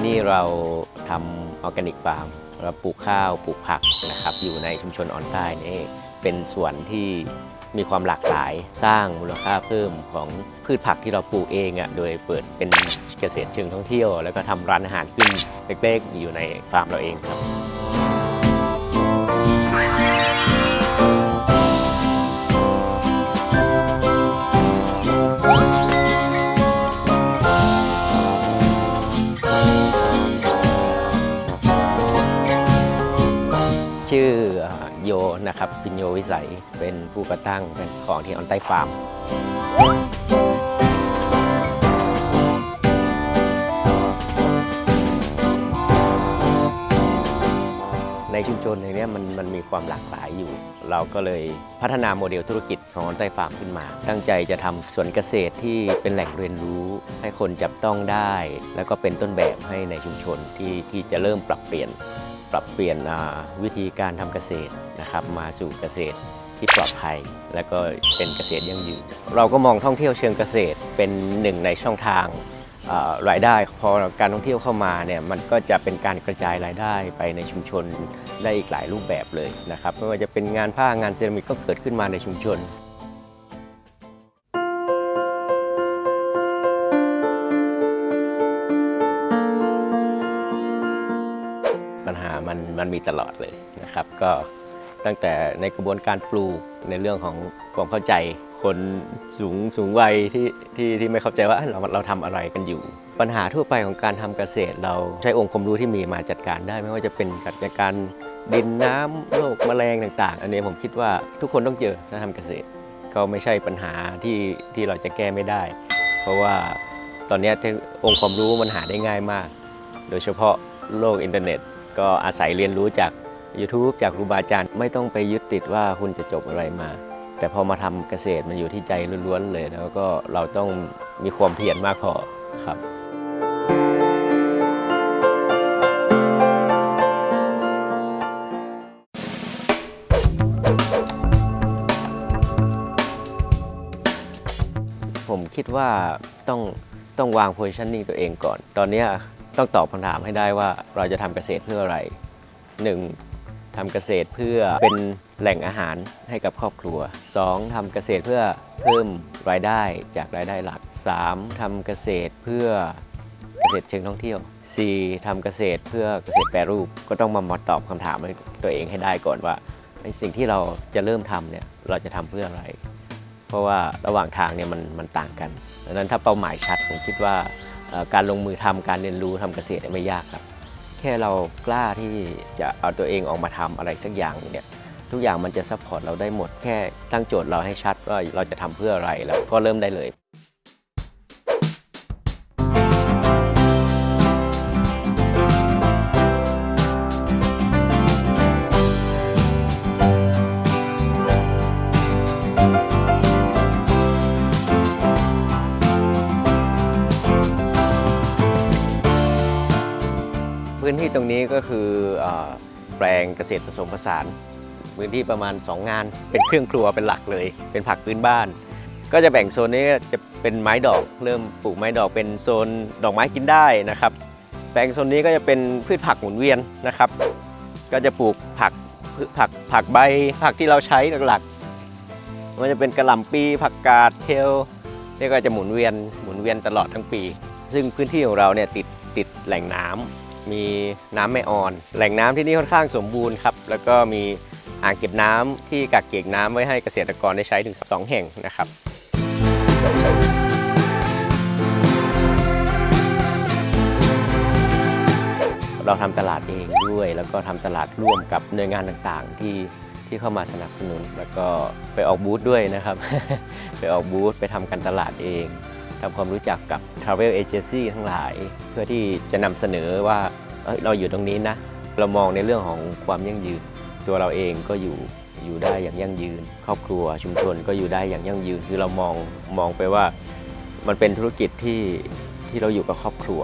ที่นี่เราทำออร์แกนิกฟาร์มเราปลูกข้าวปลูกผักนะครับ อยู่ในชุมชนออนใต้นี่เป็นสวนที่มีความหลากหลายสร้างมูลค่าเพิ่มของพืชผักที่เราปลูกเองอะโดยเปิดเป็นเกษตรเชิงท่องเที่ยว แล้วก็ทำร้านอาหารขึ้นเล็กๆ อยู่ในฟาร์มเราเองครับ ชื่อโยนะครับปิญโยวิสัยเป็นผู้ก่อตั้งเป็นของที่ออนไต้ฟาร์มในชุมชนในนี้มันมันมีความหลากหลายอยู่ เราก็เลยพัฒนาโมเดลธุรกิจของออนไต้ฟาร์มขึ้นมา ตั้งใจจะทำสวนเกษตรที่เป็นแหล่งเรียนรู้ ให้คนจับต้องได้ แล้วก็เป็นต้นแบบให้ในชุมชนที่ที่จะเริ่มปรับเปลี่ยน ปรับเปลี่ยนวิธีการทำเกษตรนะครับ มาสู่เกษตรที่ปลอดภัย และก็เป็นเกษตรยั่งยืน เราก็มองท่องเที่ยวเชิงเกษตรเป็นหนึ่งในช่องทางรายได้พอการท่องเที่ยวเข้ามาเนี่ยมันก็จะเป็นการกระจายรายได้ไปในชุมชนได้อีกหลายรูปแบบเลยนะครับไม่ว่าจะเป็นงานผ้างานเซรามิกก็เกิดขึ้นมาในชุมชน ปัญหามันมันมีตลอดเลยนะครับ ก็ตั้งแต่ในกระบวนการปลูกในเรื่องของความเข้าใจคนสูงสูงวัยที่ที่ที่ไม่เข้าใจว่าเราเราทำอะไรกันอยู่ ปัญหาทั่วไปของการทำเกษตร เราใช้องค์ความรู้ที่มีมาจัดการได้ ไม่ว่าจะเป็นจัดการดินน้ำโรคแมลงต่าง ๆ อันนี้ผมคิดว่าทุกคนต้องเจอถ้าทำเกษตร ก็ไม่ใช่ปัญหาที่ที่เราจะแก้ไม่ได้ เพราะว่าตอนนี้องค์ความรู้มันหาได้ง่ายมาก โดยเฉพาะโลกอินเทอร์เน็ต ก็อาศัยเรียนรู้จาก YouTube จากครูบาอาจารย์ ไม่ต้องไปยึดติดว่าคุณจะจบอะไรมา แต่พอมาทำเกษตรมันอยู่ที่ใจล้วนๆเลย แล้วก็เราต้องมีความเพียรมากพอครับผมคิดว่าต้องต้องวาง positioning ตัวเองก่อน ตอนเนี้ย ต้องตอบคำถามให้ได้ว่าเราจะทำเกษตรเพื่ออะไร 1. ทำเกษตรเพื่อเป็นแหล่งอาหารให้กับครอบครัว 2. ทำเกษตรเพื่อเพิ่มรายได้จากรายได้หลัก 3. ทำเกษตรเพื่อเกษตรเชิงท่องเที่ยว 4. ทำเกษตรเพื่อเกษตรแปรรูปก็ต้องมามาตอบคำถามให้ตัวเองให้ได้ก่อนว่าไอ้สิ่งที่เราจะเริ่มทำเนี่ยเราจะทำเพื่ออะไร เพราะว่าระหว่างทางเนี่ยมันมันต่างกันดังนั้นถ้าเป้าหมายชัดผมคิดว่า การลงมือทำการเรียนรู้ทำเกษตรไม่ยากครับ แค่เรากล้าที่จะเอาตัวเองออกมาทำอะไรสักอย่างเนี่ยทุกอย่างมันจะซัพพอร์ตเราได้หมดแค่ตั้งโจทย์เราให้ชัดว่าเราจะทำเพื่ออะไรแล้วก็เริ่มได้เลย พื้นที่ตรงนี้ก็คืออแปลงเกษตรผสมผสานพื้นที่ประมาณ 2 งาน เป็นเครื่องครัวเป็นหลักเลย เป็นผักพื้นบ้าน ก็จะแบ่งโซนนี้จะเป็นไม้ดอกเริ่มปลูกไม้ดอกเป็นโซนดอกไม้กินได้นะครับ แปลงโซนนี้ก็จะเป็นพืชผักหมุนเวียนนะครับ ก็จะปลูกผักพืชผักผักใบผักที่เราใช้หลักๆมันจะเป็นกระหล่ำปีผักกาดเคลนี่ก็จะหมุนเวียนหมุนเวียนตลอดทั้งปี ซึ่งพื้นที่ของเราเนี่ยติดติดแหล่งน้ำ มีน้ำไม่อ่อน แหล่งน้ำที่นี่ค่อนข้างสมบูรณ์ครับ แล้วก็มีอ่างเก็บน้ำที่กักเก็บน้ำไว้ให้เกษตรกรได้ใช้ถึง 2 แห่งนะครับ เราทำตลาดเองด้วย แล้วก็ทำตลาดร่วมกับหน่วยงานต่างๆ ที่ที่เข้ามาสนับสนุน แล้วก็ไปออกบูธด้วยนะครับ ไปออกบูธไปทำการตลาดเอง ทำความรู้จักกับ Travel Agency ทั้งหลาย เพื่อที่จะนำเสนอว่าเเราอยู่ตรงนี้นะ เรามองในเรื่องของความยั่งยืน ตัวเราเองก็อยู่อยู่ได้อย่างยั่งยืน ครอบครัวชุมชนก็อยู่ได้อย่างยั่งยืน คือเรามองมองไปว่ามันเป็นธุรกิจที่ที่เราอยู่กับครอบครัว